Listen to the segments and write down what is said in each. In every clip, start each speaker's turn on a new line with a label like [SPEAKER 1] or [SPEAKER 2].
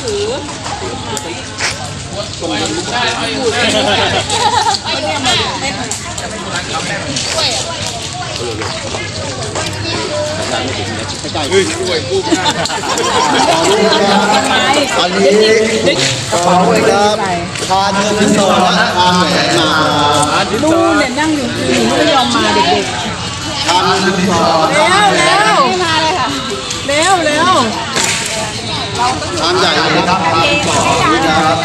[SPEAKER 1] ถือได้ไม่อยู่ได้ไม่อยู่ได้ไม่อยู่ได้
[SPEAKER 2] ด้วยด้วยกู้
[SPEAKER 3] ไม่
[SPEAKER 2] ตอนนี้กระเป๋าเลยครับพาเธอไปส่งนะพาแหวนมา
[SPEAKER 3] ลูกเนี่ยนั่งอยู่คือหนูไม่ยอมมาเด็กๆพาเธอไปส่ง
[SPEAKER 2] ทานใหญ่เลยครับทานที่สองนี่ครับ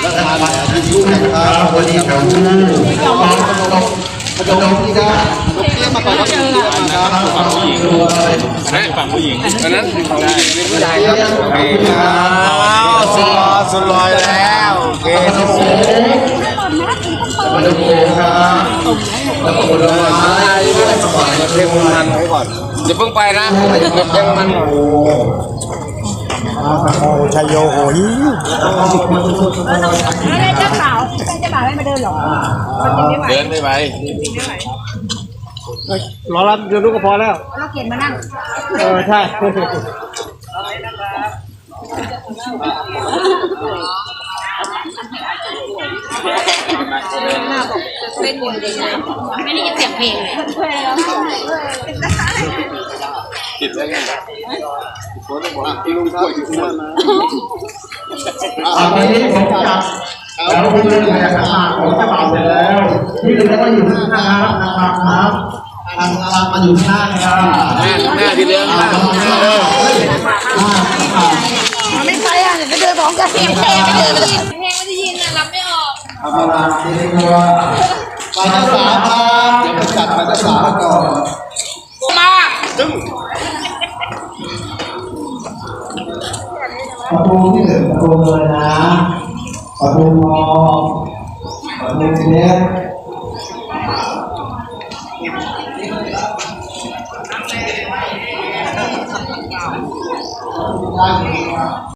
[SPEAKER 2] และทานแหวนที่ลูกนะครับวันนี้ครับขนมนี่ครับขนมเตี้ยมาก่อนครับนะครับ
[SPEAKER 1] ฝั่งผู้หญิงอันนั้นฝั่งผู้หญิงเป็นผู้ชายครับ
[SPEAKER 2] สุดสุดลอยแล้วโอเคครับขนมโค้งครับแล้วก็ผลไม้ด้วยสปอร์ตเรียกมันไว้ก่อน
[SPEAKER 1] อย่าเพิ่งไปนะเก็บมัน
[SPEAKER 2] โอ้ ชัยโยโหย
[SPEAKER 3] อะไรเจ้าสาวเป็นเจ้าบ่าวไม่มาเดินหรอ
[SPEAKER 1] เดินได้ไหม
[SPEAKER 4] รอรับเดี๋ยวลูกก็พอแล้ว
[SPEAKER 3] เราเขียนมานั่ง
[SPEAKER 4] เออใช่
[SPEAKER 3] เป็นวงเด็กไม่ได้ยินเสียงเพลงเลย
[SPEAKER 1] ติดแล้วไง
[SPEAKER 2] ลุงครับอยู่ข้างหน้านะ
[SPEAKER 5] ตอนนี้ผมจับแล้วคุณเรื่องอะไรครับผมจะเป่าเสร็จแล้วที่เหลือก็อยู่ข้างหน้าครับนะครับครับทางทางมาอยู่ข้างหน้าครับ
[SPEAKER 1] หน้าที่เลี้ยงหน้า
[SPEAKER 3] ไม่ไปอะเดี๋ยวไปเดินพร้อมกันเพลงเพงไม่เดินเพลงไม่ได้ยินอะรับไม่ออก
[SPEAKER 5] ทำอะไรที่นี่ก็
[SPEAKER 2] ไปจ้าสาครับเดี๋ยวไปจัดไปเจ้าสาวก่อน
[SPEAKER 5] ประตูที่หนึ่งประตูเงินนะประตูทองประตูเล็ก
[SPEAKER 2] ได้เลยครับ